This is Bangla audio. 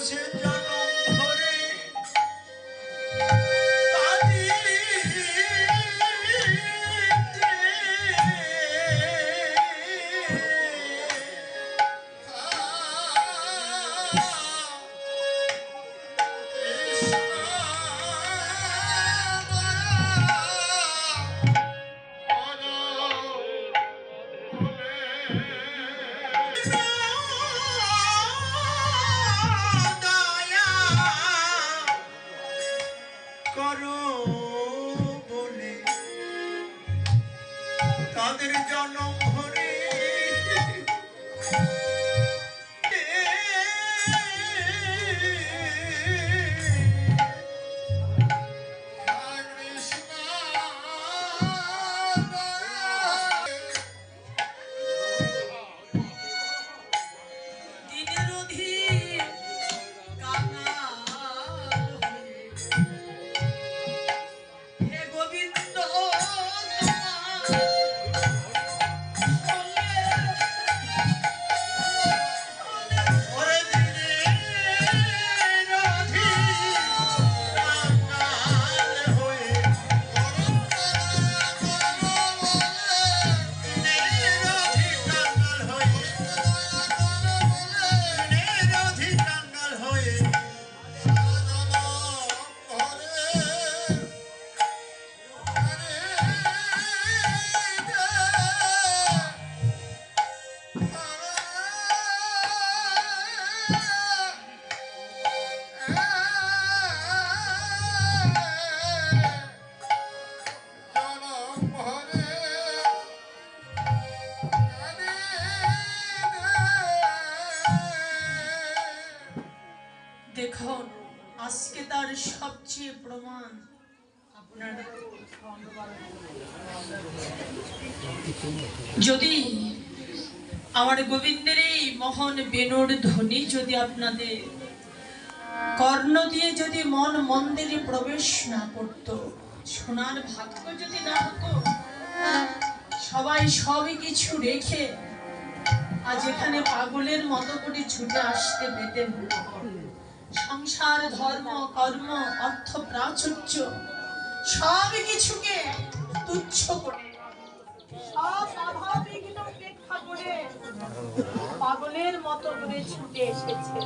Cause it করো বলে। তাদের জন্ম হরে আছে প্রমাণ। আপনার যদি আমার গোবিন্দের এই মহান বেনুর ধ্বনি যদি আপনাদের কর্ণ দিয়ে যদি মন মন্দিরে প্রবেশ না করত, সোনার ভাগ্য যদি না হতো, সবাই সবই কিছু রেখে আজ এখানে পাগলের মতো করে ছুটে আসতে পেতেন। সংসার ধর্ম কর্ম অর্থ প্রাচুর্য সব কিছুকে তুচ্ছ করে পাগলের মতো করে ছুটে এসেছে।